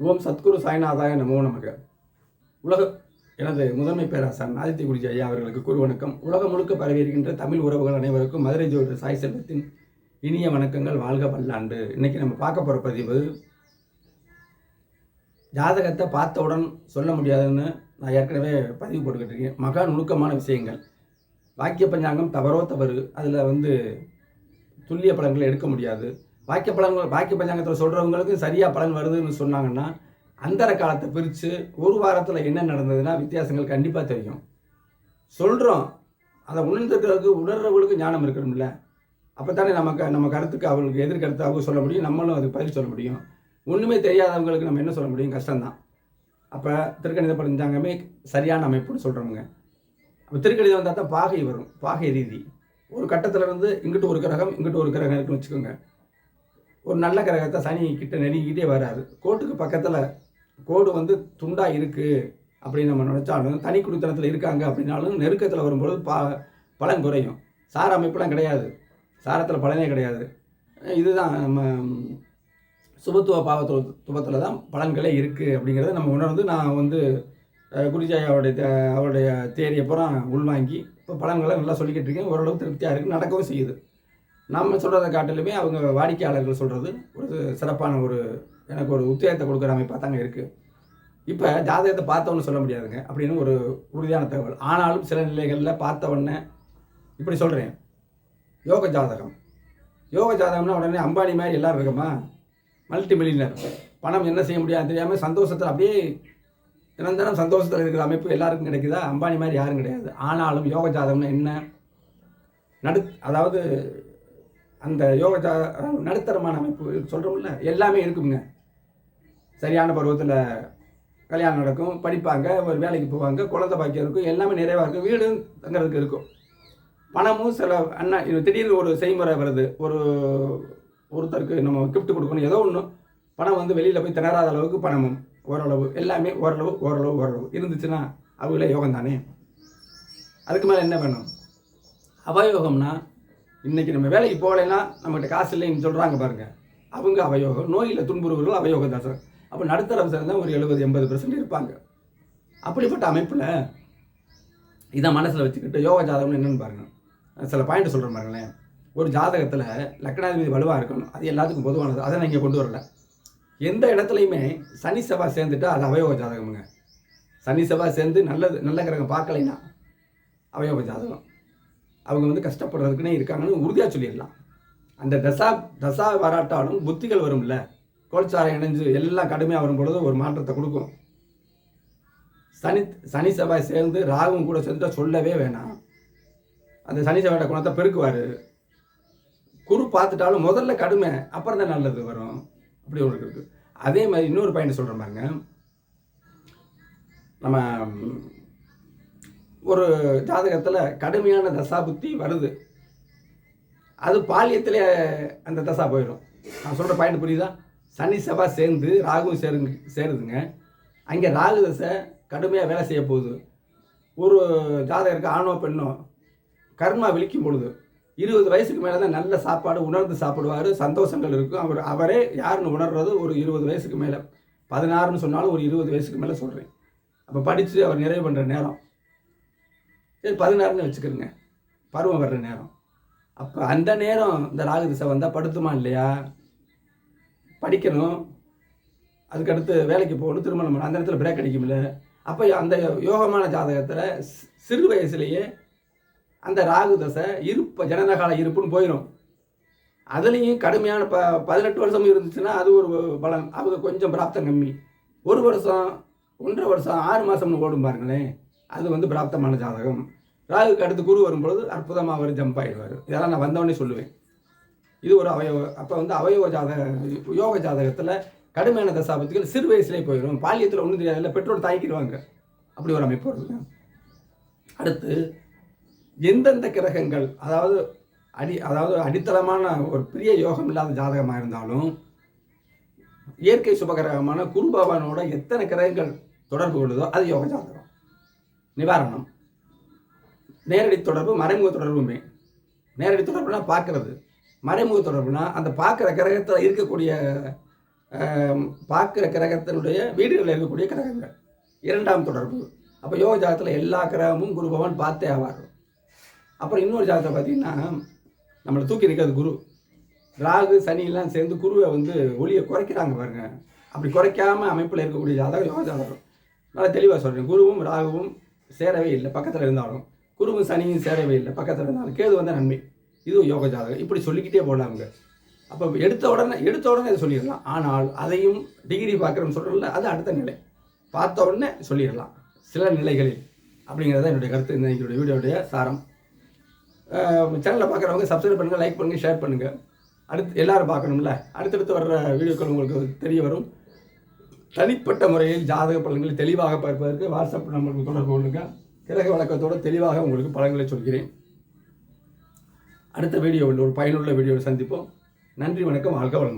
ஓம் சத்குரு சாய்நாதாய நமோ நமக. உலக எனது முதன்மை பேராசான் ஆதித்ய ஐயா அவர்களுக்கு குரு வணக்கம். உலகம் முழுக்க பரவியிருக்கின்ற தமிழ் உறவுகள் அனைவருக்கும் மதுரை ஜோதிடர் சாய் செல்வத்தின் இனிய வணக்கங்கள் வாழ்க பல்லாண்டு இன்னைக்கு நம்ம பார்க்க போகிற பதிவு ஜாதகத்தை பார்த்தவுடன் சொல்ல முடியாதுன்னு நான் ஏற்கனவே பதிவு போட்டுக்கிட்டு இருக்கேன். மகா நுணுக்கமான விஷயங்கள். வாக்கிய பஞ்சாங்கம் தவறோ தவறு அதில் வந்து துல்லிய படங்களை எடுக்க முடியாது. பாக்கிய பலன்கள் பாக்கிய பஞ்சாங்கத்தில் சொல்கிறவங்களுக்கு சரியாக பலன் வருதுன்னு சொன்னாங்கன்னா அந்தர காலத்தை பிரித்து ஒரு வாரத்தில் என்ன நடந்ததுன்னா வித்தியாசங்கள் கண்டிப்பாக தெரியும். சொல்கிறோம் அதை உணர்ந்துக்கிறதுக்கு உணர்றவங்களுக்கு ஞானம் இருக்கணும்ல. அப்போ தானே நமக்கு நம்ம கருத்துக்கு அவங்களுக்கு எதிர்கருத்து அவங்க சொல்ல முடியும் நம்மளும் அதுக்கு பதில் சொல்ல முடியும். ஒன்றுமே தெரியாதவங்களுக்கு நம்ம என்ன சொல்ல முடியும்? கஷ்டம்தான். அப்போ திருக்கணித பஞ்சாங்கமே சரியான அமைப்புன்னு சொல்கிறோமுங்க அப்போ திருக்கணிதம் வந்தால் தான் பாகை வரும். பாகை ரீதி. ஒரு கட்டத்தில் இருந்து இங்கிட்டு ஒரு கிரகம் இங்கிட்டு ஒரு கிரகம் இருக்குன்னு வச்சுக்கோங்க. ஒரு நல்ல கிரகத்தை சனி கிட்ட நெருங்கிக்கிட்டே வராது கோட்டுக்கு பக்கத்தில் கோடு வந்து துண்டாக இருக்குது அப்படின்னு நம்ம நினச்சாலும் தனி குடித்தனத்தில் இருக்காங்க அப்படின்னாலும் நெருக்கத்தில் வரும்பொழுது பா பலன் குறையும். சார அமைப்புலாம் கிடையாது. சாரத்தில் பலனே கிடையாது. இதுதான் நம்ம சுபத்துவ பாவத்துவ துவத்தில் தான் பலன்களே இருக்குது அப்படிங்கிறத நம்ம உணர்ந்து நான் வந்து அஹ், அவருடைய தே- அவருடைய தேரியை பூரா உள்வாங்கி இப்போ பலன்களை நல்லா சொல்லிக்கிட்டு இருக்கேன். ஓரளவு திருப்தியாக இருக்குது நடக்கவும் செய்யுது. நம்ம சொல்கிறத காட்டிலுமே அவங்க வாடிக்கையாளர்கள் சொல்கிறது ஒரு சிறப்பான ஒரு எனக்கு ஒரு உத்வேகத்தை கொடுக்குற அமைப்பாக தாங்க இருக்குது இப்போ ஜாதகத்தை பார்த்தவொன்னு சொல்ல முடியாதுங்க. அப்படின்னு ஒரு உறுதியான தகவல். ஆனாலும் சில நிலைகளில் பார்த்தவுடனே இப்படி சொல்கிறேன் யோக ஜாதகம். யோக ஜாதகம்னா உடனே அம்பானி மாதிரி எல்லோரும் இருக்குமா? மல்டி மில்லியனர் பணம் என்ன செய்ய முடியாது தெரியாமல் சந்தோஷத்தில் அப்படியே நிரந்தரம் சந்தோஷத்தில் இருக்கிற அமைப்பு எல்லாருக்கும் கிடைக்குதா? அம்பானி மாதிரி யாரும் கிடையாது. ஆனாலும் யோக ஜாதகம்னா என்ன? நடு அதாவது அந்த யோக ஜா நடுத்தரமான அமைப்பு சொல்கிறோம்ல எல்லாமே இருக்குங்க. சரியான பருவத்தில் கல்யாணம் நடக்கும் படிப்பாங்க ஒரு வேலைக்கு போவாங்க குழந்தை பாக்கியம் இருக்கும் எல்லாமே நிறைவாக இருக்கும் வீடு தங்குறதுக்கு இருக்கும். பணமும் சில அண்ணா இது திடீர்னு ஒரு செய்முறை வருது. ஒரு ஒருத்தருக்கு நம்ம கிஃப்ட் கொடுக்கணும் ஏதோ ஒன்று பணம் வந்து வெளியில் போய் திணறாத அளவுக்கு பணமும் ஓரளவு எல்லாமே ஓரளவு ஓரளவு ஓரளவு. இருந்துச்சுன்னா அவங்களே யோகம் தானே அதுக்கு மேலே என்ன வேணும்? அவயோகம்னா இன்னைக்கு நம்ம வேலைக்கு போகலைன்னா நம்மகிட்ட காசு இல்லைன்னு சொல்கிறாங்க பாருங்கள் அவங்க அவயோகம் நோயில் துன்புறுவர்கள் அவயோக சார் அப்போ நடுத்தர தான் ஒரு எழுபது எண்பது பெர்சன்ட் இருப்பாங்க. அப்படிப்பட்ட அமைப்பில் இதை மனசில் வச்சுக்கிட்டு யோக ஜாதகம்னு என்னென்னு பாருங்க. சில பாயிண்ட் சொல்கிறேன் பாருங்களேன். ஒரு ஜாதகத்தில் லக்னாதிபதி வலுவாக இருக்கணும். அது எல்லாத்துக்கும் பொதுவானது. அதை நான் இங்கே கொண்டு வரல. எந்த இடத்துலையுமே சனி செவ்வாய் சேர்ந்துட்டா அது அவயோக ஜாதகமுங்க. சனி செவ்வாய் சேர்ந்து நல்லது நல்ல கிரகம் பார்க்கலைன்னா அவயோக ஜாதகம். அவங்க வந்து கஷ்டப்படுறதுக்குன்னே இருக்காங்கன்னு உறுதியாக சொல்லிடலாம். அந்த தசா தசா வராட்டாலும் புத்திகள் வரும்ல? கோல்சாரம் இணைஞ்சு எல்லாம் கடுமையாக வரும் பொழுது ஒரு மாற்றத்தை கொடுக்கும். சனி சனி செவ்வாய் சேர்ந்து ராகும் கூட சேர்ந்துட்டா சொல்லவே வேணாம். அந்த சனி செவ்வாயோட குணத்தை பெருக்குவார். குரு பார்த்துட்டாலும் முதல்ல கடுமை அப்புறம் தான் நல்லது வரும். அப்படி ஒரு இருக்குது அதே மாதிரி இன்னொரு பையனை சொல்கிறேன் பாருங்க. நம்ம ஒரு ஜாதகத்தில் கடுமையான தசாபுத்தி வருது. அது பாலியத்திலே அந்த தசா போயிடும். நான் சொல்கிற பாயிண்ட் புரியுதா? சனி செவ்வாய் சேர்ந்து ராகு சேருங்க சேருதுங்க. அங்கே ராகு தசை கடுமையாக வேலை செய்ய போகுது. ஒரு ஜாதகருக்கு ஆணோ பெண்ணோ கர்மா விழிக்கும் பொழுது இருபது வயசுக்கு மேலே தான் நல்ல சாப்பாடு உணர்ந்து சாப்பிடுவார் சந்தோஷங்கள் இருக்கும். அவர் அவரே யாருன்னு உணர்றது ஒரு இருபது வயசுக்கு மேலே. பதினாறுன்னு சொன்னாலும் ஒரு இருபது வயசுக்கு மேலே சொல்கிறேன் அப்போ படித்து அவர் நிறைவு பண்ணுற நேரம். சரி பதினாறுன்னு வச்சுக்கிறோங்க பருவம் வர்ற நேரம். அப்போ அந்த நேரம் இந்த ராகு திசை வந்தால் படுத்துமா இல்லையா? படிக்கணும். அதுக்கடுத்து வேலைக்கு போகணும். திருமணம் பண்ணணும். அந்த இடத்துல பிரேக் அடிக்கும்ல. அப்போ அந்த யோகமான ஜாதகத்தில் சிறு வயசுலேயே அந்த ராகு தசை இருப்பு ஜனனகால இருப்புன்னு போயிடும் அதுலேயும் கடுமையான ப பதினெட்டு வருஷம் இருந்துச்சுன்னா அது ஒரு பலன். அவங்க கொஞ்சம் பிராப்தம் கம்மி. ஒரு வருஷம் ஒன்றரை வருஷம் ஆறு மாதம்னு ஓடும் பாருங்களேன். அது வந்து பிராப்தமான ஜாதகம். ராகுக்கு அடுத்து குரு வரும்பொழுது அற்புதமாக அவர் ஜம்ப் ஆகிடுவார் இதெல்லாம் நான் வந்தவொடனே சொல்லுவேன். இது ஒரு அவயவ அப்போ வந்து அவயவ ஜாதக யோக ஜாதகத்தில் கடுமையான தசாபத்துகள் சிறு வயசுலேயே போயிடும் பாலியத்தில் ஒன்றும் தெரியாதுல்ல பெற்றோர் தாய்க்கிடுவாங்க. அப்படி ஒரு அமைப்பு வருதுங்க அடுத்து எந்தெந்த கிரகங்கள் அதாவது அடி அதாவது அடித்தளமான ஒரு பெரிய யோகம் இல்லாத ஜாதகமாக இருந்தாலும் இயற்கை சுபகிரகமான குரு பகவானோட எத்தனை கிரகங்கள் தொடர்பு கொள்ளுதோ அது யோக ஜாதகம். நிவாரணம். நேரடி தொடர்பு மறைமுக தொடர்புமே. நேரடி தொடர்புனா பார்க்கறது. மறைமுக தொடர்புனா அந்த பார்க்குற கிரகத்தில் இருக்கக்கூடிய பார்க்குற கிரகத்தினுடைய வீடுகளில் இருக்கக்கூடிய கிரகங்கள். இரண்டாம் தொடர்பு. அப்போ யோக ஜாதகத்தில் எல்லா கிரகமும் குரு பகவான் பார்த்தே ஆவார் அப்புறம் இன்னொரு ஜாதகத்தை பார்த்தீங்கன்னா நம்மளை தூக்கி நிற்கிறது குரு. ராகு சனியெல்லாம் சேர்ந்து குருவை வந்து ஒளியை குறைக்கிறாங்க பாருங்க. அப்படி குறைக்காம அமைப்பில் இருக்கக்கூடிய ஜாதகம் யோக ஜாதகம். நல்லா தெளிவாக சொல்கிறேன் குருவும் ராகுவும் சேரவே இல்லை பக்கத்தில் இருந்தாலும். குருவும் சனியும் சேரவே இல்லை பக்கத்தில் இருந்தாலும். கேது வந்த நன்மை. இதுவும் யோக ஜாதகம். இப்படி சொல்லிக்கிட்டே போகலாமுங்க அப்போ எடுத்த உடனே எடுத்த உடனே இதை சொல்லிடலாம். ஆனால் அதையும் டிகிரி பார்க்குறோம்னு சொல்கிறோம்ல அது அடுத்த நிலை. பார்த்த உடனே சொல்லிடலாம். சில நிலைகளில். அப்படிங்கிறத என்னுடைய கருத்து. இந்த வீடியோடைய சாரம். சேனலை பார்க்குறவங்க சப்ஸ்கிரைப் பண்ணுங்கள் லைக் பண்ணுங்கள் ஷேர் பண்ணுங்கள் அடுத்து எல்லோரும் பார்க்கணும்ல? அடுத்தடுத்து வர்ற வீடியோக்கள் உங்களுக்கு தெரிய வரும். தனிப்பட்ட முறையில் ஜாதக பலன்களை தெளிவாக பார்ப்பதற்கு வாட்ஸ்அப் நம்பருக்கு தொடர்பு கொள்ளுங்க. கிரக வழக்கத்தோடு தெளிவாக உங்களுக்கு பலன்களை சொல்கிறேன். அடுத்த வீடியோவில் ஒரு பயனுள்ள வீடியோவில் சந்திப்போம். நன்றி வணக்கம் வாழ்க வளமுடன்.